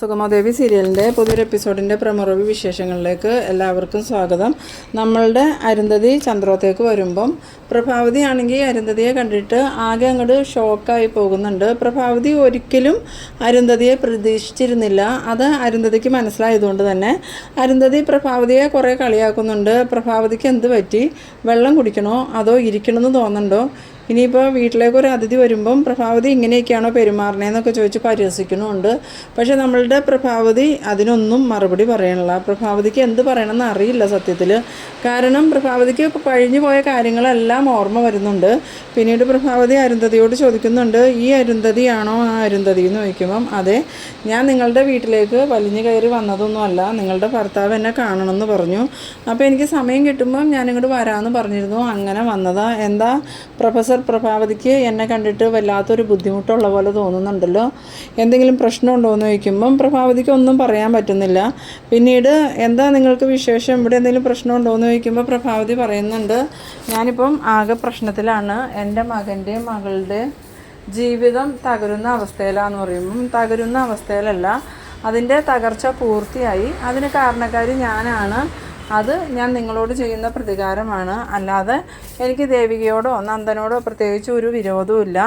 സുഗമാദേവി സീരിയലിന്റെ പുതിയൊരു എപ്പിസോഡിന്റെ പ്രമുറവി വിശേഷങ്ങളിലേക്ക് എല്ലാവർക്കും സ്വാഗതം. നമ്മളുടെ അരുന്ധതി ചന്ദ്രോത്തേക്ക് വരുമ്പം പ്രഭാവതി ആണെങ്കിൽ അരുന്ധതിയെ കണ്ടിട്ട് ആകെ അങ്ങോട്ട് ഷോക്കായി പോകുന്നുണ്ട്. പ്രഭാവതി ഒരിക്കലും അരുന്ധതിയെ പ്രതീക്ഷിച്ചിരുന്നില്ല. അത് അരുന്ധതിക്ക് മനസ്സിലായതുകൊണ്ട് തന്നെ അരുന്ധതി പ്രഭാവതിയെ കുറേ കളിയാക്കുന്നുണ്ട്. പ്രഭാവതിക്ക് എന്ത് പറ്റി? വെള്ളം കുടിക്കണോ? അതോ ഇരിക്കണമെന്ന് തോന്നുന്നുണ്ടോ? ഇനിയിപ്പോൾ വീട്ടിലേക്ക് ഒരു അതിഥി വരുമ്പം പ്രഭാവതി ഇങ്ങനെയൊക്കെയാണോ പെരുമാറണേന്നൊക്കെ ചോദിച്ച് പരിഹസിക്കുന്നുണ്ട്. പക്ഷെ നമ്മളുടെ പ്രഭാവതി അതിനൊന്നും മറുപടി പറയണില്ല. പ്രഭാവതിക്ക് എന്ത് പറയണമെന്ന് അറിയില്ല സത്യത്തിൽ കാരണം പ്രഭാവതിക്ക് കഴിഞ്ഞു പോയ കാര്യങ്ങളെല്ലാം ഓർമ്മ വരുന്നുണ്ട്. പിന്നീട് പ്രഭാവതി അരുന്ധതിയോട് ചോദിക്കുന്നുണ്ട് ഈ അരുന്ധതിയാണോ ആ അരുന്ധതി? എന്ന് ചോദിക്കുമ്പം അതെ ഞാൻ നിങ്ങളുടെ വീട്ടിലേക്ക് വലിഞ്ഞു കയറി വന്നതൊന്നുമല്ല. നിങ്ങളുടെ ഭർത്താവ് എന്നെ കാണണമെന്ന് പറഞ്ഞു. അപ്പോൾ എനിക്ക് സമയം കിട്ടുമ്പം ഞാനിങ്ങോട്ട് വരാമെന്ന് പറഞ്ഞിരുന്നു. അങ്ങനെ വന്നതാ. എന്താ? പ്രൊഫസർ പ്രഭാവതിക്ക് എന്നെ കണ്ടിട്ട് വല്ലാത്തൊരു ബുദ്ധിമുട്ടുള്ള പോലെ തോന്നുന്നുണ്ടല്ലോ. എന്തെങ്കിലും പ്രശ്നമുണ്ടോ എന്ന് ചോദിക്കുമ്പം പ്രഭാവതിക്ക് ഒന്നും പറയാൻ പറ്റുന്നില്ല. പിന്നീട് എന്താ നിങ്ങൾക്ക് വിശേഷം? ഇവിടെ എന്തെങ്കിലും പ്രശ്നമുണ്ടോ എന്ന് ചോദിക്കുമ്പോൾ പ്രഭാവതി പറയുന്നുണ്ട്. ഞാനിപ്പം ആകെ പ്രശ്നത്തിലാണ്. എന്റെ മകന്റെ മകളുടെ ജീവിതം തകരുന്ന അവസ്ഥയിലാന്ന് പറയുമ്പം തകരുന്ന അവസ്ഥയിലല്ല. അതിന്റെ തകർച്ച പൂർത്തിയായി. അതിന് കാരണക്കാരി ഞാനാണ്. അത് ഞാൻ നിങ്ങളോട് ചെയ്യുന്ന പ്രതികാരമാണ്. അല്ലാതെ എനിക്ക് ദേവികയോടോ നന്ദനോടോ പ്രത്യേകിച്ച് ഒരു വിരോധവും ഇല്ല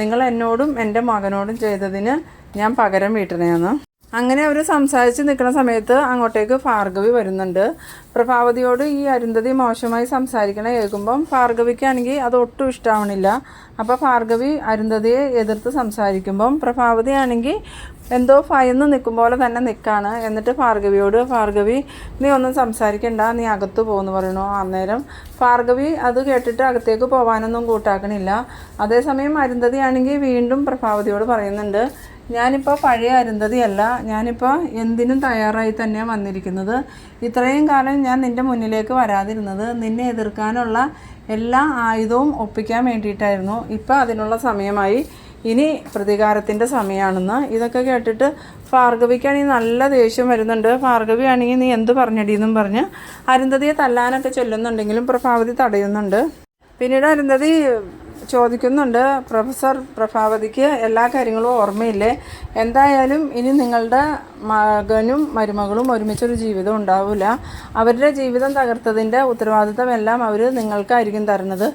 നിങ്ങൾ എന്നോടും എന്റെ മകനോടും ചെയ്തതിന് ഞാൻ പകരം വീട്ടണേന്ന്. അങ്ങനെ അവർ സംസാരിച്ച് നിൽക്കുന്ന സമയത്ത് അങ്ങോട്ടേക്ക് ഭാർഗവി വരുന്നുണ്ട്. പ്രഭാവതിയോട് ഈ അരുന്ധതി മോശമായി സംസാരിക്കണ കേൾക്കുമ്പം ഭാർഗവിക്കാണെങ്കിൽ അത് ഒട്ടും ഇഷ്ടമാവണില്ല അപ്പോൾ ഭാർഗവി അരുന്ധതിയെ എതിർത്ത് സംസാരിക്കുമ്പം പ്രഭാവതി ആണെങ്കിൽ എന്തോ ഭയന്ന് നിൽക്കും പോലെ തന്നെ നിൽക്കുകയാണ് എന്നിട്ട് ഭാർഗവിയോട് ഭാർഗവി നീ ഒന്നും സംസാരിക്കണ്ട നീ അകത്ത് പോകുന്നു പറയണു അന്നേരം ഭാർഗവി അത് കേട്ടിട്ട് അകത്തേക്ക് പോകാനൊന്നും കൂട്ടാക്കണില്ല. അതേസമയം അരുന്ധതി ആണെങ്കിൽ വീണ്ടും പ്രഭാവതിയോട് പറയുന്നുണ്ട് ഞാനിപ്പോൾ പഴയ അരുന്ധതിയല്ല ഞാനിപ്പോൾ എന്തിനും തയ്യാറായി തന്നെയാണ് വന്നിരിക്കുന്നത്. ഇത്രയും കാലം ഞാൻ നിന്റെ മുന്നിലേക്ക് വരാതിരുന്നത് നിന്നെ എതിർക്കാനുള്ള എല്ലാ ആയുധവും ഒപ്പിക്കാൻ വേണ്ടിയിട്ടായിരുന്നു. ഇപ്പോൾ അതിനുള്ള സമയമായി. ഇനി പ്രതികാരത്തിന്റെ സമയമാണെന്ന് ഇതൊക്കെ കേട്ടിട്ട് ഭാർഗവിക്കാണെങ്കിൽ നല്ല ദേഷ്യം വരുന്നുണ്ട്. ഭാർഗവി ആണെങ്കിൽ നീ എന്ത് പറഞ്ഞടിയെന്നും പറഞ്ഞ് അരുന്ധതിയെ തല്ലാനൊക്കെ ചൊല്ലുന്നുണ്ടെങ്കിലും പ്രഭാവതി തടയുന്നുണ്ട്. പിന്നീട് അരുന്ധതി ചോദിക്കുന്നുണ്ട്. പ്രൊഫസർ പ്രഭാവതിക്ക് എല്ലാ കാര്യങ്ങളും ഓർമ്മയില്ലേ? എന്തായാലും ഇനി നിങ്ങളുടെ മകനും മരുമകളും ഒരുമിച്ചൊരു ജീവിതം ഉണ്ടാവില്ല അവരുടെ ജീവിതം തകർത്തതിന്റെ ഉത്തരവാദിത്തമെല്ലാം അവർ നിങ്ങൾക്കായിരിക്കും തരുന്നത്.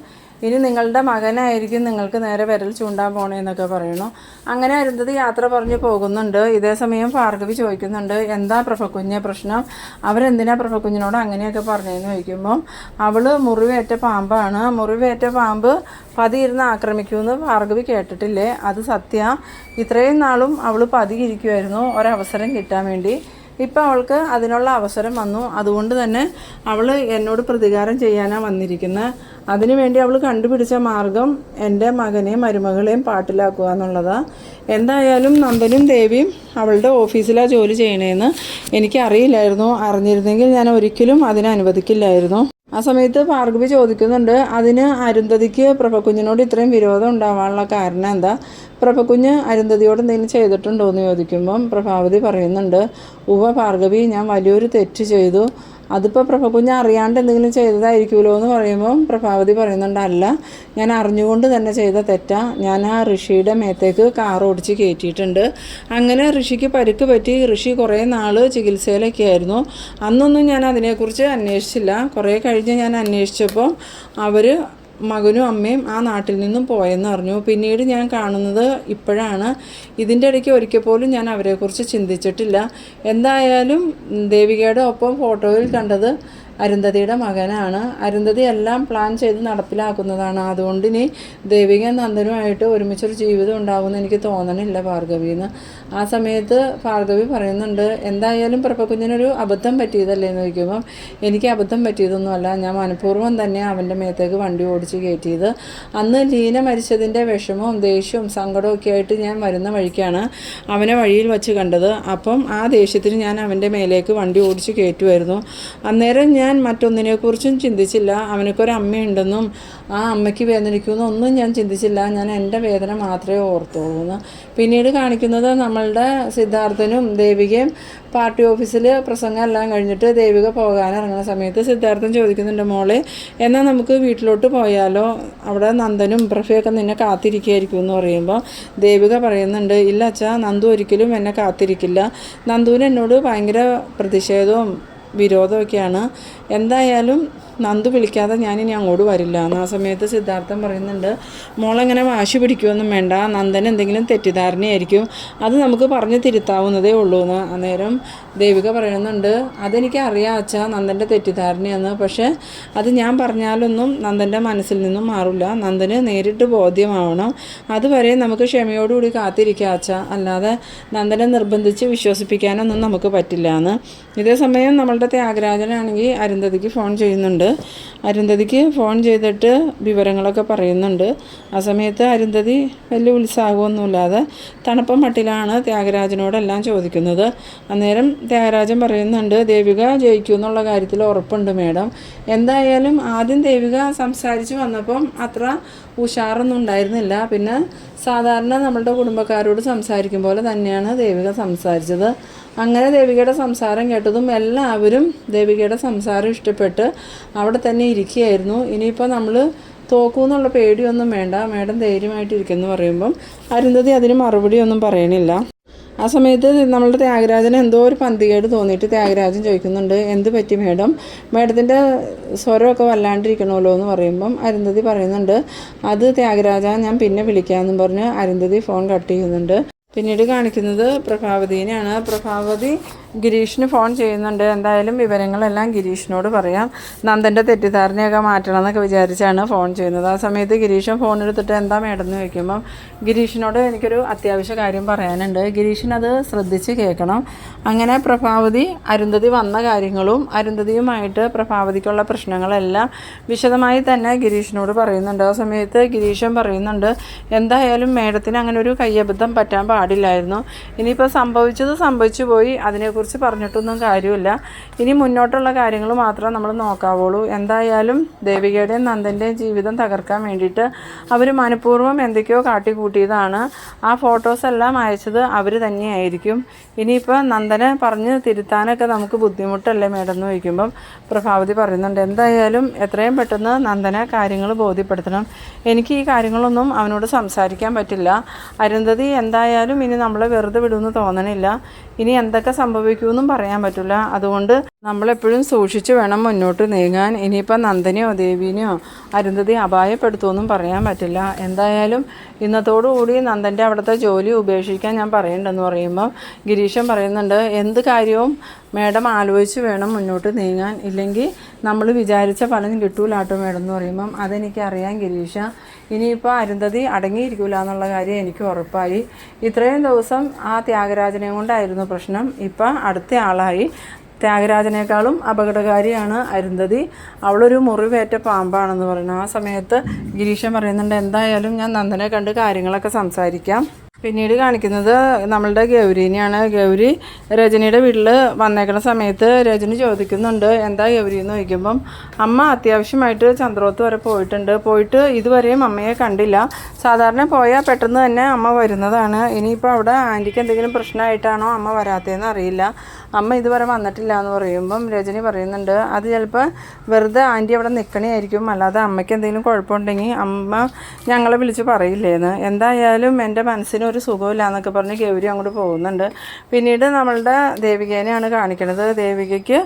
ഇനി നിങ്ങളുടെ മകനായിരിക്കും നിങ്ങൾക്ക് നേരെ വിരൽ ചൂണ്ടാൻ പോണേന്നൊക്കെ പറയണു അങ്ങനെ അരുന്ധതി യാത്ര പറഞ്ഞു പോകുന്നുണ്ട്. ഇതേ സമയം ഭാർഗവി ചോദിക്കുന്നുണ്ട് എന്താ പ്രഭക്കുഞ്ഞെ പ്രശ്നം? അവരെന്തിനാ പ്രഭക്കുഞ്ഞിനോട് അങ്ങനെയൊക്കെ പറഞ്ഞതെന്ന് ചോദിക്കുമ്പം അവൾ മുറിവേറ്റ പാമ്പാണ്. മുറിവേറ്റ പാമ്പ് പതിയിരുന്ന് ആക്രമിക്കുമെന്ന് ഭാർഗവി കേട്ടിട്ടില്ലേ? അത് സത്യ. ഇത്രയും നാളും അവൾ പതിയിരിക്കുമായിരുന്നു ഒരവസരം കിട്ടാൻ വേണ്ടി ഇപ്പം അവൾക്ക് അതിനുള്ള അവസരം വന്നു. അതുകൊണ്ട് തന്നെ അവൾ എന്നോട് പ്രതികാരം ചെയ്യാനാണ് വന്നിരിക്കുന്നത് അതിനുവേണ്ടി അവൾ കണ്ടുപിടിച്ച മാർഗം എന്റെ മകനെയും മരുമകളെയും പാട്ടിലാക്കുക എന്നുള്ളതാണ് എന്തായാലും നന്ദനും ദേവിയും അവളുടെ ഓഫീസിലാണ് ജോലി ചെയ്യണേന്ന് എനിക്കറിയില്ലായിരുന്നു. അറിഞ്ഞിരുന്നെങ്കിൽ ഞാൻ ഒരിക്കലും അതിനെ അനുവദിക്കില്ലായിരുന്നു. ആ സമയത്ത് ഭാർഗവി ചോദിക്കുന്നുണ്ട് അതിന് അരുന്ധതിക്ക് പ്രഭക്കുഞ്ഞിനോട് ഇത്രയും വിരോധം ഉണ്ടാവാനുള്ള കാരണം എന്താ? പ്രഭക്കുഞ്ഞ് അരുന്ധതിയോട് എന്തെങ്കിലും ചെയ്തിട്ടുണ്ടോ? എന്ന് ചോദിക്കുമ്പം പ്രഭാവതി പറയുന്നുണ്ട് ഉവ ഭാർഗവി ഞാൻ വലിയൊരു തെറ്റ് ചെയ്തു. അതിപ്പോൾ പ്രഭകുഞ്ഞ് അറിയാണ്ട് എന്തെങ്കിലും ചെയ്തതായിരിക്കുമല്ലോ എന്ന് പറയുമ്പോൾ പ്രഭാവതി പറയുന്നുണ്ടല്ല ഞാൻ അറിഞ്ഞുകൊണ്ട് തന്നെ ചെയ്ത തെറ്റാ. ഞാൻ ആ ഋഷിയുടെ മേത്തേക്ക് കാർ ഓടിച്ച് കയറ്റിയിട്ടുണ്ട് അങ്ങനെ ഋഷിക്ക് പരുക്ക് പറ്റി. ഋഷി കുറേ നാൾ ചികിത്സയിലൊക്കെ ആയിരുന്നു. അന്നൊന്നും ഞാൻ അതിനെക്കുറിച്ച് അന്വേഷിച്ചില്ല. കുറേ കഴിഞ്ഞ് ഞാൻ അന്വേഷിച്ചപ്പോൾ അവർ മകനും അമ്മയും ആ നാട്ടിൽ നിന്നും പോയെന്ന് അറിഞ്ഞു. പിന്നീട് ഞാൻ കാണുന്നത് ഇപ്പോഴാണ്. ഇതിന്റെ ഇടയ്ക്ക് ഒരിക്കൽ പോലും ഞാൻ അവരെക്കുറിച്ച് ചിന്തിച്ചിട്ടില്ല. എന്തായാലും ദേവികയുടെ ഒപ്പം ഫോട്ടോയിൽ കണ്ടത് അരുന്ധതിയുടെ മകനാണ്. അരുന്ധതി എല്ലാം പ്ലാൻ ചെയ്ത് നടപ്പിലാക്കുന്നതാണ്. അതുകൊണ്ട് ഇനി ദേവിക നന്ദനുമായിട്ട് ഒരുമിച്ചൊരു ജീവിതം ഉണ്ടാകുമെന്ന് എനിക്ക് തോന്നണില്ല ഭാർഗവിന്ന്. ആ സമയത്ത് ഭാർഗവി പറയുന്നുണ്ട് എന്തായാലും പ്രപ്പക്കുഞ്ഞിനൊരു അബദ്ധം പറ്റിയതല്ലേ? എന്ന് ചോദിക്കുമ്പം എനിക്ക് അബദ്ധം പറ്റിയതൊന്നുമല്ല. ഞാൻ മനഃപൂർവം തന്നെ അവന്റെ മേത്തേക്ക് വണ്ടി ഓടിച്ച് കയറ്റിയത്. അന്ന് ലീന മരിച്ചതിന്റെ വിഷമവും ദേഷ്യവും സങ്കടവും ഒക്കെ ആയിട്ട് ഞാൻ വരുന്ന വഴിക്കാണ് അവനെ വഴിയിൽ വെച്ച് കണ്ടത്. അപ്പം ആ ദേഷ്യത്തിന് ഞാൻ അവന്റെ മേലേക്ക് വണ്ടി ഓടിച്ച് കയറ്റുമായിരുന്നു. അന്നേരം ഞാൻ ഞാൻ മറ്റൊന്നിനെക്കുറിച്ചും ചിന്തിച്ചില്ല. അവനക്കൊരു അമ്മയുണ്ടെന്നും ആ അമ്മയ്ക്ക് വേദനിക്കുമെന്നും ഒന്നും ഞാൻ ചിന്തിച്ചില്ല. ഞാൻ എന്റെ വേദന മാത്രമേ ഓർത്തുള്ളൂ എന്ന് പിന്നീട് കാണിക്കുന്നത് നമ്മളുടെ സിദ്ധാർത്ഥനും ദേവികയും പാർട്ടി ഓഫീസിൽ പ്രസംഗം എല്ലാം കഴിഞ്ഞിട്ട് ദേവിക പോകാനിറങ്ങുന്ന സമയത്ത് സിദ്ധാർത്ഥൻ ചോദിക്കുന്നുണ്ട് മോളെ എന്നാൽ നമുക്ക് വീട്ടിലോട്ട് പോയാലോ? അവിടെ നന്ദനും പ്രഫയൊക്കെ നിന്നെ കാത്തിരിക്കുകയായിരിക്കും എന്ന് പറയുമ്പോൾ ദേവിക പറയുന്നുണ്ട് ഇല്ല അച്ഛാ നന്ദു ഒരിക്കലും എന്നെ കാത്തിരിക്കില്ല. നന്ദുവിന് എന്നോട് ഭയങ്കര പ്രതിഷേധവും വിരോധമൊക്കെയാണ് എന്തായാലും നന്ദു വിളിക്കാതെ ഞാനിനി അങ്ങോട്ട് വരില്ല. എന്ന് ആ സമയത്ത് സിദ്ധാർത്ഥൻ പറയുന്നുണ്ട് മോളെങ്ങനെ വാശി പിടിക്കുമൊന്നും വേണ്ട. നന്ദൻ എന്തെങ്കിലും തെറ്റിദ്ധാരണയായിരിക്കും. അത് നമുക്ക് പറഞ്ഞ് തിരുത്താവുന്നതേ ഉള്ളൂ എന്ന് അന്നേരം ദേവിക പറയുന്നുണ്ട് അതെനിക്ക് അറിയാം അച്ഛാ നന്ദന്റെ തെറ്റിദ്ധാരണയെന്ന്. പക്ഷേ അത് ഞാൻ പറഞ്ഞാലൊന്നും നന്ദന്റെ മനസ്സിൽ നിന്നും മാറില്ല. നന്ദന് നേരിട്ട് ബോധ്യമാവണം. അതുവരെ നമുക്ക് ക്ഷമയോടുകൂടി കാത്തിരിക്കുക അച്ഛാ. അല്ലാതെ നന്ദനെ നിർബന്ധിച്ച് വിശ്വസിപ്പിക്കാനൊന്നും നമുക്ക് പറ്റില്ല എന്ന്. ഇതേ സമയം നമ്മളുടെ ത്യാഗരാജനാണെങ്കിൽ അരുന്ധതിക്ക് ഫോൺ ചെയ്യുന്നുണ്ട്. അരുന്ധതിക്ക് ഫോൺ ചെയ്തിട്ട് വിവരങ്ങളൊക്കെ പറയുന്നുണ്ട്. ആ സമയത്ത് അരുന്ധതി വലിയ ഉത്സാഹമൊന്നുമില്ലാതെ തണുപ്പം മട്ടിലാണ് ത്യാഗരാജനോടെല്ലാം ചോദിക്കുന്നത്. അന്നേരം ത്യാഗരാജൻ പറയുന്നുണ്ട് ദേവിക ജയിക്കൂ എന്നുള്ള കാര്യത്തിൽ ഉറപ്പുണ്ട് മേഡം. എന്തായാലും ആദ്യം ദേവിക സംസാരിച്ച് വന്നപ്പം അത്ര ഉഷാറൊന്നും ഉണ്ടായിരുന്നില്ല. പിന്നെ സാധാരണ നമ്മളുടെ കുടുംബക്കാരോട് സംസാരിക്കും പോലെ തന്നെയാണ് ദേവിക സംസാരിച്ചത്. അങ്ങനെ ദേവികയുടെ സംസാരം കേട്ടതും എല്ലാവരും ദേവികയുടെ സംസാരം ഇഷ്ടപ്പെട്ട് അവിടെ തന്നെ ഇരിക്കുകയായിരുന്നു. ഇനിയിപ്പോൾ നമ്മൾ തോക്കൂന്നുള്ള പേടിയൊന്നും വേണ്ട. മേഡം ധൈര്യമായിട്ടിരിക്കുന്നു പറയുമ്പം അരുന്ധതി അതിന് മറുപടിയൊന്നും പറയണില്ല. ആ സമയത്ത് നമ്മളുടെ ത്യാഗരാജന് എന്തോ ഒരു പന്തികേട് തോന്നിയിട്ട് ത്യാഗരാജൻ ചോദിക്കുന്നുണ്ട് എന്ത് പറ്റി മേഡം? മേഡത്തിന്റെ സ്വരമൊക്കെ വല്ലാണ്ടിരിക്കണമല്ലോ എന്ന് പറയുമ്പം അരുന്ധതി പറയുന്നുണ്ട് അത് ത്യാഗരാജ ഞാൻ പിന്നെ വിളിക്കാമെന്നും പറഞ്ഞ് അരുന്ധതി ഫോൺ കട്ട് ചെയ്യുന്നുണ്ട്. പിന്നീട് കാണിക്കുന്നത് പ്രഭാവതീനെയാണ്. പ്രഭാവതി ഗിരീഷിന് ഫോൺ ചെയ്യുന്നുണ്ട്. എന്തായാലും വിവരങ്ങളെല്ലാം ഗിരീഷിനോട് പറയാം. നന്ദന്റെ തെറ്റിദ്ധാരണയൊക്കെ മാറ്റണം എന്നൊക്കെ വിചാരിച്ചാണ് ഫോൺ ചെയ്യുന്നത്. ആ സമയത്ത് ഗിരീഷൻ ഫോൺ എടുത്തിട്ട് എന്താ മേഡം എന്ന് ചോദിക്കുമ്പം ഗിരീഷിനോട് എനിക്കൊരു അത്യാവശ്യ കാര്യം പറയാനുണ്ട്. ഗിരീഷിനത് ശ്രദ്ധിച്ച് കേൾക്കണം. അങ്ങനെ പ്രഭാവതി അരുന്ധതി വന്ന കാര്യങ്ങളും അരുന്ധതിയുമായിട്ട് പ്രഭാവതിക്കുള്ള പ്രശ്നങ്ങളെല്ലാം വിശദമായി തന്നെ ഗിരീഷിനോട് പറയുന്നുണ്ട്. ആ സമയത്ത് ഗിരീഷൻ പറയുന്നുണ്ട് എന്തായാലും മേഡത്തിന് അങ്ങനെ ഒരു കയ്യബദ്ധം പറ്റാൻ പാടില്ലായിരുന്നു. ഇനിയിപ്പോൾ സംഭവിച്ചത് സംഭവിച്ചു പോയി. അതിനെക്കുറിച്ച് പറഞ്ഞിട്ടൊന്നും കാര്യമില്ല. ഇനി മുന്നോട്ടുള്ള കാര്യങ്ങൾ മാത്രം നമ്മൾ നോക്കാവുള്ളൂ. എന്തായാലും ദേവികയുടെയും നന്ദന്റെയും ജീവിതം തകർക്കാൻ വേണ്ടിയിട്ട് അവർ മനഃപൂർവം എന്തൊക്കെയോ കാട്ടിക്കൂട്ടിയതാണ്. ആ ഫോട്ടോസ് എല്ലാം അയച്ചത് അവർ തന്നെയായിരിക്കും. ഇനിയിപ്പോൾ നന്ദനെ പറഞ്ഞ് തിരുത്താനൊക്കെ നമുക്ക് ബുദ്ധിമുട്ടല്ലേ മേഡം എന്ന് ചോദിക്കുമ്പം പ്രഭാവതി പറയുന്നുണ്ട്. എന്തായാലും എത്രയും പെട്ടെന്ന് നന്ദനെ കാര്യങ്ങൾ ബോധ്യപ്പെടുത്തണം. എനിക്ക് ഈ കാര്യങ്ങളൊന്നും അവനോട് സംസാരിക്കാൻ പറ്റില്ല. അരുന്ധതി എന്തായാലും ഇനി നമ്മളെ വെറുതെ വിടുമെന്ന് തോന്നണില്ല. ഇനി എന്തൊക്കെ സംഭവിക്കുമെന്നും പറയാൻ പറ്റില്ല അതുകൊണ്ട് നമ്മളെപ്പോഴും സൂക്ഷിച്ച് വേണം മുന്നോട്ട് നീങ്ങാൻ. ഇനിയിപ്പോൾ നന്ദനെയോ ദേവീനെയോ അരുന്ധതി അപായപ്പെടുത്തുമെന്നും പറയാൻ പറ്റില്ല. എന്തായാലും ഇന്നത്തോടുകൂടി നന്ദന്റെ അവിടുത്തെ ജോലി ഉപേക്ഷിക്കാൻ ഞാൻ പറയണ്ടെന്ന് പറയുമ്പോൾ ഗിരീശൻ പറയുന്നുണ്ട് എന്ത് കാര്യവും മേഡം ആലോചിച്ച് വേണം മുന്നോട്ട് നീങ്ങാൻ. ഇല്ലെങ്കിൽ നമ്മൾ വിചാരിച്ച ഫലം കിട്ടൂലാട്ടോ മേഡം എന്ന് പറയുമ്പം അതെനിക്കറിയാം ഗിരീഷ ഇനിയിപ്പോൾ അരുന്ധതി അടങ്ങിയിരിക്കില്ല എന്നുള്ള കാര്യം എനിക്ക് ഉറപ്പായി. ഇത്രയും ദിവസം ആ ത്യാഗരാജനെ കൊണ്ടായിരുന്നു പ്രശ്നം. ഇപ്പം അടുത്ത ആളായി ത്യാഗരാജനേക്കാളും അപകടകാരിയാണ് അരുന്ധതി. അവളൊരു മുറിവേറ്റ പാമ്പാണെന്ന് പറയുന്നു. ആ സമയത്ത് ഗിരീഷൻ പറയുന്നുണ്ട് എന്തായാലും ഞാൻ നന്ദനെ കണ്ട് കാര്യങ്ങളൊക്കെ സംസാരിക്കാം. പിന്നീട് കാണിക്കുന്നത് നമ്മളുടെ ഗൗരീനെയാണ്. ഗൗരി രജനിയുടെ വീട്ടിൽ വന്നേക്കുന്ന സമയത്ത് രജനി ചോദിക്കുന്നുണ്ട് എന്താ ഗൗരി? എന്ന് ചോദിക്കുമ്പം അമ്മ അത്യാവശ്യമായിട്ട് ചന്ദ്രോത്ത് വരെ പോയിട്ടുണ്ട്. പോയിട്ട് ഇതുവരെയും അമ്മയെ കണ്ടില്ല. സാധാരണ പോയാൽ പെട്ടെന്ന് തന്നെ അമ്മ വരുന്നതാണ്. ഇനിയിപ്പോൾ അവിടെ ആന്റിക്ക് എന്തെങ്കിലും പ്രശ്നമായിട്ടാണോ അമ്മ വരാത്തതെന്ന് അറിയില്ല. അമ്മ ഇതുവരെ വന്നിട്ടില്ല എന്ന് പറയുമ്പം രജനി പറയുന്നുണ്ട് അത് ചിലപ്പോൾ വെറുതെ ആന്റി അവിടെ നിൽക്കണേയായിരിക്കും അല്ലാതെ അമ്മയ്ക്ക് എന്തെങ്കിലും കുഴപ്പമുണ്ടെങ്കിൽ അമ്മ ഞങ്ങളെ വിളിച്ച് പറയില്ലേന്ന്. എന്തായാലും എന്റെ മനസ്സിന് ഒരു സുഖമില്ല എന്നൊക്കെ പറഞ്ഞ് ഗൗരി അങ്ങോട്ട് പോകുന്നുണ്ട്. പിന്നീട് നമ്മളുടെ ദേവികേനെയാണ് കാണിക്കുന്നത്. ദേവികയ്ക്ക്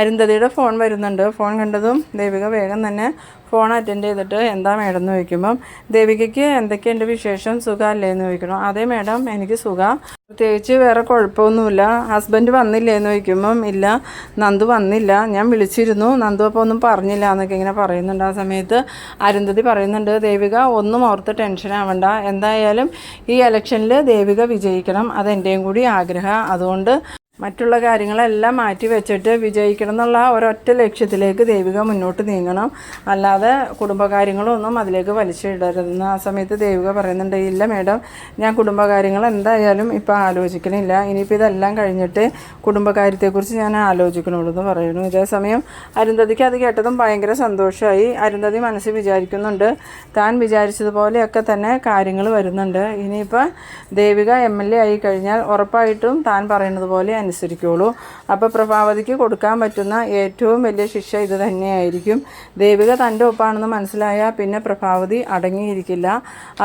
അരുന്ധതിയുടെ ഫോൺ വരുന്നുണ്ട്. ഫോൺ കണ്ടതും ദേവിക വേഗം തന്നെ ഫോൺ അറ്റൻഡ് ചെയ്തിട്ട് എന്താ മേഡം എന്ന് ചോദിക്കുമ്പം ദേവികയ്ക്ക് എന്തൊക്കെയുണ്ട് വിശേഷം? സുഖമല്ലേ എന്ന് ചോദിക്കണം അതേ മേഡം എനിക്ക് സുഖം. പ്രത്യേകിച്ച് വേറെ കുഴപ്പമൊന്നുമില്ല. ഹസ്ബൻഡ് വന്നില്ലേ എന്ന് ചോദിക്കുമ്പം ഇല്ല നന്ദു വന്നില്ല. ഞാൻ വിളിച്ചിരുന്നു. നന്ദു അപ്പോൾ ഒന്നും പറഞ്ഞില്ല എന്നൊക്കെ ഇങ്ങനെ പറയുന്നുണ്ട് ആ സമയത്ത്. അരുന്ധതി പറയുന്നുണ്ട് ദേവിക ഒന്നും ഓർത്ത് ടെൻഷൻ ആവണ്ട. എന്തായാലും ഈ ഇലക്ഷനിൽ ദേവിക വിജയിക്കണം. അതെന്റെയും കൂടി ആഗ്രഹം. അതുകൊണ്ട് മറ്റുള്ള കാര്യങ്ങളെല്ലാം മാറ്റി വെച്ചിട്ട് വിജയിക്കണം എന്നുള്ള ഒരൊറ്റ ലക്ഷ്യത്തിലേക്ക് ദേവിക മുന്നോട്ട് നീങ്ങണം. അല്ലാതെ കുടുംബകാര്യങ്ങളൊന്നും അതിലേക്ക് വലിച്ചിടരുതെന്ന് ആ സമയത്ത് ദേവിക പറയുന്നുണ്ട് ഇല്ല മേഡം ഞാൻ കുടുംബകാര്യങ്ങൾ എന്തായാലും ഇപ്പോൾ ആലോചിക്കണില്ല. ഇനിയിപ്പോൾ ഇതെല്ലാം കഴിഞ്ഞിട്ട് കുടുംബകാര്യത്തെക്കുറിച്ച് ഞാൻ ആലോചിക്കണുള്ളൂ എന്ന് പറയുന്നു. ഇതേസമയം അരുന്ധതിക്ക് അത് കേട്ടതും ഭയങ്കര സന്തോഷമായി. അരുന്ധതി മനസ്സിൽ വിചാരിക്കുന്നുണ്ട് താൻ വിചാരിച്ചതുപോലെയൊക്കെ തന്നെ കാര്യങ്ങൾ വരുന്നുണ്ട്. ഇനിയിപ്പോൾ ദേവിക എം എൽ എ ആയി കഴിഞ്ഞാൽ ഉറപ്പായിട്ടും താൻ പറയുന്നത് പോലെ അനുസരിക്കുള്ളൂ. അപ്പോൾ പ്രഭാവതിക്ക് കൊടുക്കാൻ പറ്റുന്ന ഏറ്റവും വലിയ ശിക്ഷ ഇത് തന്നെയായിരിക്കും. ദേവിക തന്റെ ഒപ്പാണെന്ന് മനസ്സിലായാൽ പിന്നെ പ്രഭാവതി അടങ്ങിയിരിക്കില്ല.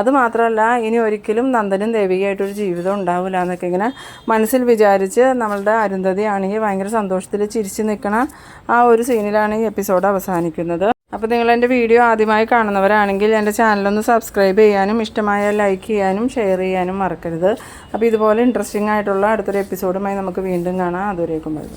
അതുമാത്രമല്ല ഇനി ഒരിക്കലും നന്ദനും ദേവികയായിട്ടൊരു ജീവിതം ഉണ്ടാവില്ല എന്നൊക്കെ ഇങ്ങനെ മനസ്സിൽ വിചാരിച്ച് നമ്മളുടെ അരുന്ധതി ആണെങ്കിൽ ഭയങ്കര സന്തോഷത്തിൽ ചിരിച്ചു നിൽക്കണ ആ ഒരു സീനിലാണ് ഈ എപ്പിസോഡ് അവസാനിക്കുന്നത്. അപ്പോൾ നിങ്ങൾ എന്റെ വീഡിയോ ആദ്യമായി കാണുന്നവരാണെങ്കിൽ എന്റെ ചാനലൊന്ന് സബ്സ്ക്രൈബ് ചെയ്യാനും ഇഷ്ടമായ ലൈക്ക് ചെയ്യാനും ഷെയർ ചെയ്യാനും മറക്കരുത്. അപ്പോൾ ഇതുപോലെ ഇൻട്രസ്റ്റിംഗ് ആയിട്ടുള്ള അടുത്തൊരു എപ്പിസോഡുമായി നമുക്ക് വീണ്ടും കാണാം. അതുവരേക്കും ബൈ.